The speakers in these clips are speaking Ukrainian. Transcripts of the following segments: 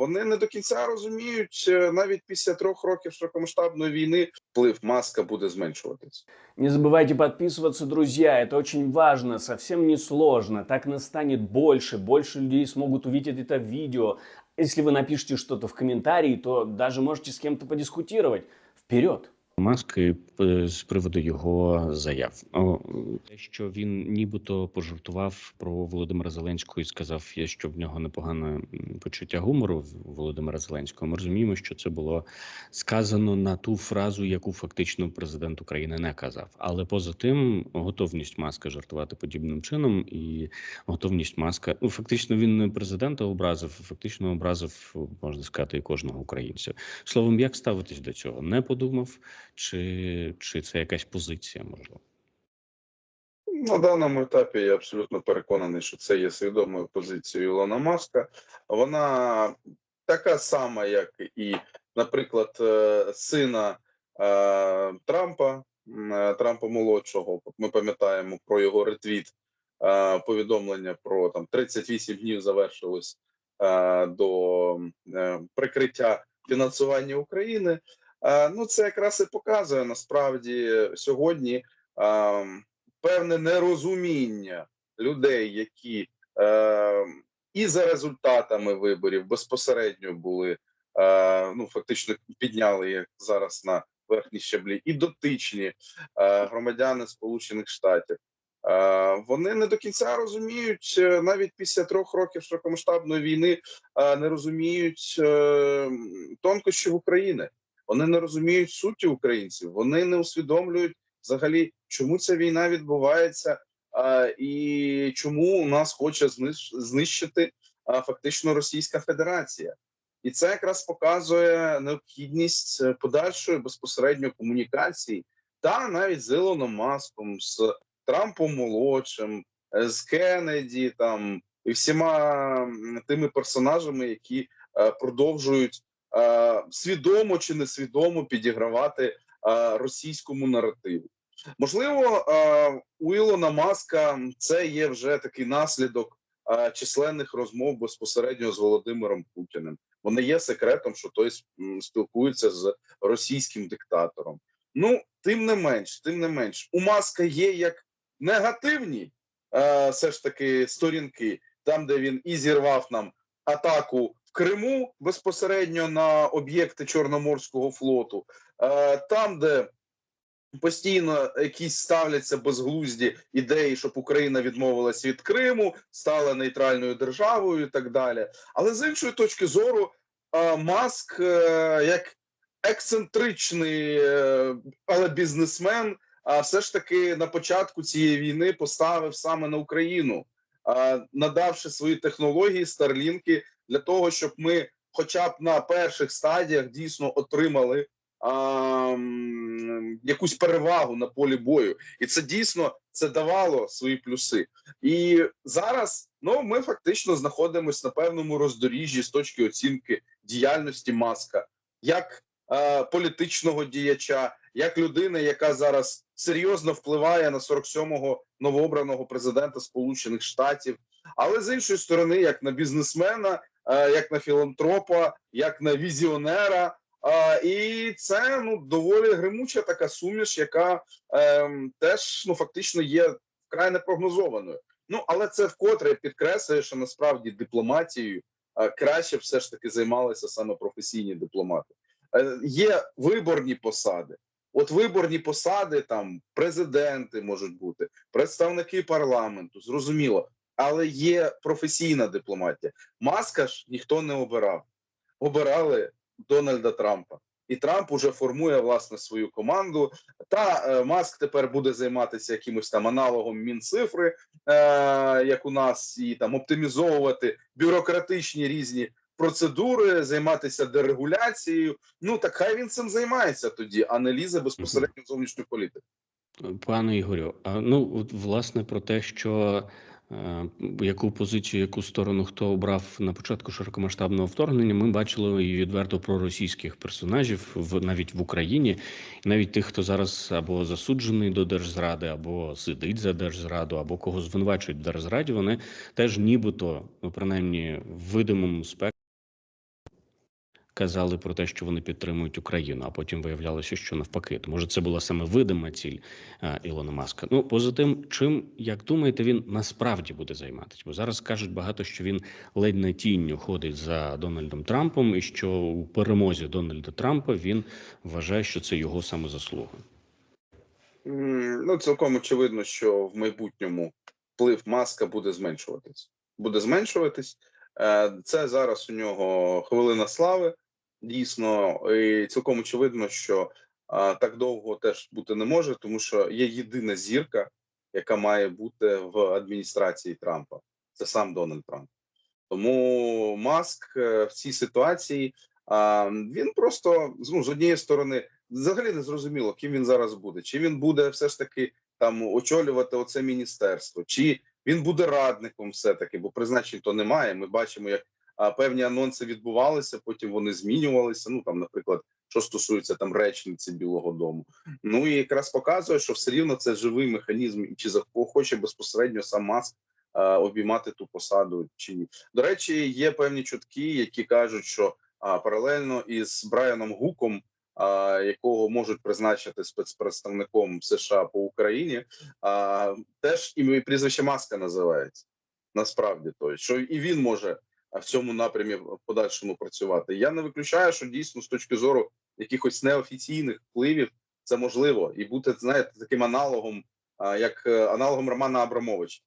вони не до кінця розуміють е, навіть після трьох років широкомасштабної війни вплив маска буде зменшуватись. Не забывайте подписываться, друзья. Это очень важно, совсем не сложно. Так нас станет больше, больше людей смогут увидеть это видео. Если вы напишите что-то в комментарии, то даже можете с кем-то подискутировать. Вперед! Маски е, з приводу його заяв. Те, що він нібито пожартував про Володимира Зеленського і сказав, що в нього непогане почуття гумору Володимира Зеленського. Ми розуміємо, що це було сказано на ту фразу, яку фактично президент України не казав. Але поза тим, готовність маска жартувати подібним чином і готовність маска. Ну фактично він не президента образив, фактично образив, можна сказати, і кожного українця. Словом, як ставитись до цього? Не подумав, чи, чи це якась позиція, можливо? На даному етапі я абсолютно переконаний, що це є свідомою позицією Ілона Маска. Вона така сама, як і, наприклад, е, сина е, Трампа, е, Трампа молодшого. Ми пам'ятаємо про його ретвіт е, повідомлення про там 38 днів завершилось е, до е, прикриття фінансування України. Е, Ну, це якраз і показує насправді сьогодні. е, певне нерозуміння людей, які е, і за результатами виборів безпосередньо були е, ну фактично підняли їх зараз на верхні щаблі, і дотичні е, громадяни Сполучених Штатів. Вони не до кінця розуміють навіть після трьох років широкомасштабної війни, не розуміють е, тонкощів України. Вони не розуміють суті українців. Вони не усвідомлюють взагалі, чому ця війна відбувається, і чому у нас хоче знищити фактично Російська Федерація, і це якраз показує необхідність е, подальшої безпосередньо комунікації, та навіть з Ілоном Маском, з Трампом молодшим, е, з Кеннеді, там і всіма тими персонажами, які е, продовжують свідомо чи несвідомо підігравати е, російському наративу. Можливо, е, у Ілона Маска це є вже такий наслідок е, численних розмов безпосередньо з Володимиром Путіним. Вони є секретом, що той спілкується з російським диктатором. Ну, тим не менш, тим не менш, у Маска є як негативні е, все ж таки сторінки, там, де він і зірвав нам атаку Криму безпосередньо на об'єкти Чорноморського флоту, е, там, де постійно якісь ставляться безглузді ідеї, щоб Україна відмовилась від Криму, стала нейтральною державою і так далі. Але з іншої точки зору, е, Маск е, як ексцентричний, але бізнесмен, а все ж таки на початку цієї війни поставив саме на Україну, надавши свої технології старлінки для того, щоб ми, хоча б на перших стадіях, дійсно отримали а, якусь перевагу на полі бою, і це дійсно це давало свої плюси. І зараз ну ми фактично знаходимося на певному роздоріжжі з точки оцінки діяльності маска. Як е, політичного діяча, як людини, яка зараз серйозно впливає на 47-го новообраного президента Сполучених Штатів, але з іншої сторони, як на бізнесмена, як на філантропа, як на візіонера. Е, і це ну доволі гримуча така суміш, яка ем, теж ну фактично є вкрай непрогнозованою. Ну але це вкотре підкреслює, що насправді дипломатією е, краще все ж таки займалися саме професійні дипломати. Е, Є виборні посади. От виборні посади, там президенти можуть бути, представники парламенту, зрозуміло, але є професійна дипломатія. Маска ж ніхто не обирав. Обирали Дональда Трампа. І Трамп уже формує власне свою команду. Та е, Маск тепер буде займатися якимось там аналогом Мінцифри, е, як у нас, і там оптимізовувати бюрократичні різні процедури, займатися дерегуляцією. Ну так хай він цим займається тоді, а не лізе безпосередньо в зовнішню політику. Пане Ігорю, а ну от власне про те, що яку позицію, яку сторону хто обрав на початку широкомасштабного вторгнення, ми бачили і відверто проросійських персонажів в навіть в Україні, і навіть тих, хто зараз або засуджений до держзради, або сидить за держзраду, або кого звинувачують в держзраді, вони теж нібито, ну принаймні видимому спектрі казали про те, що вони підтримують Україну, а потім виявлялося, що навпаки. То може це була саме видима ціль е, Ілона Маска. Ну поза тим, чим як думаєте, він насправді буде займатися? Бо зараз кажуть багато, що він ледь не тінню ходить за Дональдом Трампом, і що у перемозі Дональда Трампа він вважає, що це його самозаслуга. Ну, цілком очевидно, що в майбутньому вплив маска буде зменшуватись. Буде зменшуватись. Е, Це зараз у нього хвилина слави. Дійсно, і цілком очевидно, що а, так довго теж бути не може, тому що є єдина зірка, яка має бути в адміністрації Трампа. Це сам Дональд Трамп. Тому Маск е, в цій ситуації а, він просто ну, з однієї сторони взагалі не зрозуміло, ким він зараз буде. Чи він буде все ж таки там очолювати оце міністерство, чи він буде радником, все таки, бо призначень то немає. Ми бачимо, як певні анонси відбувалися, потім вони змінювалися. Ну там, наприклад, що стосується там речниці Білого Дому. Ну і якраз показує, що все рівно це живий механізм, і чи захоче безпосередньо сам Маск обіймати ту посаду чи ні. До речі, є певні чутки, які кажуть, що паралельно із Брайаном Гуком якого можуть призначити спецпредставником США по Україні, а, теж і прізвище Маска називається. Насправді то що і він може в цьому напрямі в подальшому працювати. Я не виключаю, що дійсно з точки зору якихось неофіційних впливів це можливо, і бути знаєте таким аналогом, як е, аналогом Романа Абрамовича,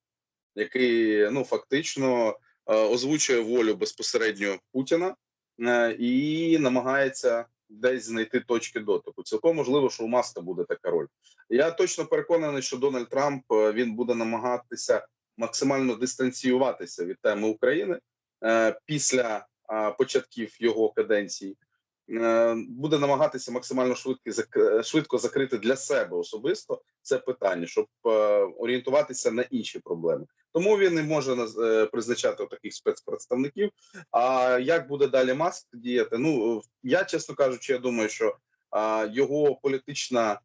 який ну фактично е, озвучує волю безпосередньо Путіна е, і намагається десь знайти точки дотику. Цілком можливо, що у Маска буде така роль. Я точно переконаний, що Дональд Трамп він буде намагатися максимально дистанціюватися від теми України після е, початків його каденції. Е, Буде намагатися максимально швидко зак- швидко закрити для себе особисто це питання, щоб е, орієнтуватися на інші проблеми. Тому він не може е, призначати таких спецпредставників. А як буде далі Маск діяти? Ну я чесно кажучи, я думаю, що його політична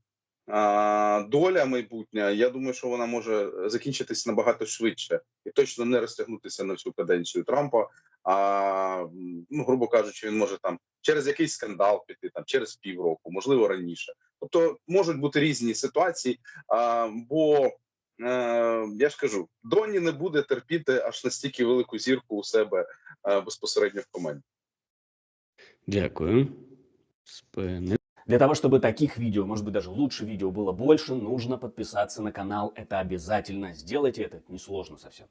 доля майбутня, я думаю, що вона може закінчитись набагато швидше і точно не розтягнутися на всю каденцію Трампа. А ну, грубо кажучи, він може там через якийсь скандал піти, там через півроку, можливо раніше. Тобто можуть бути різні ситуації. А, бо е, я ж кажу, Доні не буде терпіти аж настільки велику зірку у себе е, безпосередньо в команді. Дякую. Спини. Для того, чтобы таких видео, может быть даже лучше видео было больше, нужно подписаться на канал. Это обязательно. Сделайте это, несложно совсем.